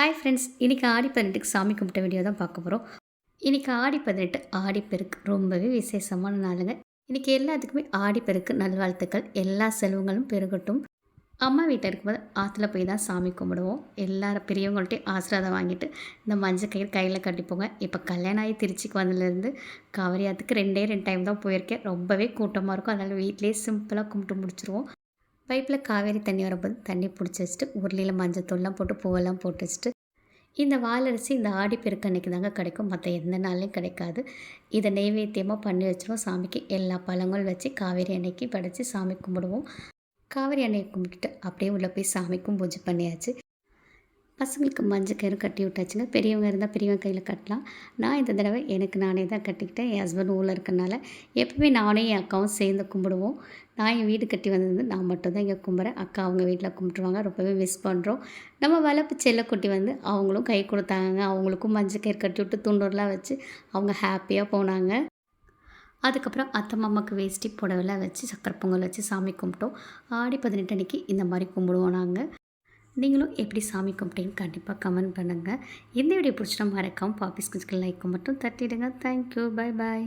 Hi friends இன்றைக்கி ஆடி பதினெட்டுக்கு சாமி கும்பிட்ட வீடியோ தான் பார்க்க போகிறோம் இன்றைக்கி ஆடி பதினெட்டு ஆடிப்பெருக்கு ரொம்பவே விசேஷமான நாளுங்க. இன்றைக்கி எல்லாத்துக்குமே ஆடிப்பெருக்கு நல்வாழ்த்துக்கள். எல்லா செல்வங்களும் பெருகட்டும். அம்மா வீட்டில் இருக்கும்போது ஆற்றுல போய் தான் சாமி கும்பிடுவோம். எல்லாரும் பெரியவங்கள்ட்டையும் ஆசீர்வாதம் வாங்கிட்டு இந்த மஞ்சள் கயிறு கையில் கட்டிப்போங்க. இப்போ கல்யாணம் ஆகி திருச்சிக்கு வந்ததுலேருந்து காவிரி ஆற்றுக்கு ரெண்டே ரெண்டு டைம் தான் போயிருக்கேன். ரொம்பவே கூட்டமாக இருக்கும். அதனால் வீட்டிலேயே சிம்பிளாக கும்பிட்டு முடிச்சிருவோம். பைப்பில் காவேரி தண்ணி வரும்போது தண்ணி பிடிச்சி வச்சுட்டு உருளியில் மஞ்சள் தூள்லாம் போட்டு பூவெல்லாம் போட்டு வச்சுட்டு இந்த வாலரிசி இந்த ஆடிப்பெருக்கு அன்றைக்கி தாங்க கிடைக்கும். மற்ற எந்த நாள்லையும் கிடைக்காது. இதை நெய்வேத்தியமாக பண்ணி வச்சுருவோம். சாமிக்கு எல்லா பழங்களும் வச்சு காவேரி அன்னைக்கு படைச்சி சாமி கும்பிடுவோம். காவேரி அன்னையை கும்பிட்டுட்டு அப்படியே உள்ளே போய் சாமிக்கும் பூஜை பண்ணியாச்சு. பசங்களுக்கு மஞ்சள் கயிறு கட்டி விட்டாச்சுங்க. பெரியவங்க இருந்தால் பெரியவங்க கையில் கட்டலாம். நான் இந்த தடவை எனக்கு நானே தான் கட்டிக்கிட்டேன். என் ஹஸ்பண்ட் ஊரில் இருக்கனால எப்பவுமே நானே என் அக்காவும் சேர்ந்து கும்பிடுவோம். நான் என் வீடு கட்டி வந்தது நான் மட்டும்தான் இங்கே கும்பிட்றேன் அக்கா அவங்க வீட்டில் கும்பிட்டுருவாங்க. ரொம்பவே மிஸ் பண்ணுறோம் நம்ம வளர்ப்பு செல்லக்குட்டி வந்து அவங்களும் கை கொடுத்தாங்க. அவங்களுக்கும் மஞ்சள் கயிறு கட்டி விட்டு துண்டூர்லாம் வச்சு அவங்க ஹாப்பியாக போனாங்க. அதுக்கப்புறம் அத்தை மாமாவுக்கு வேஷ்டி புடவெல்லாம் வச்சு சக்கரை பொங்கல் வச்சு சாமி கும்பிட்டோம். ஆடி பதினெட்டு அன்றைக்கி இந்த மாதிரி கும்பிடுவோம் நாங்கள் நீங்களும் எப்படி சாமி கும்பிட்டீங்கன்னு கண்டிப்பாக கமெண்ட் பண்ணுங்கள் இந்த வீடியோ பிடிச்சிட்டா மறக்காமல் பாப்பிஸ் குஞ்சுக்கு லைக் மட்டும் தட்டிடுங்க. Thank you bye bye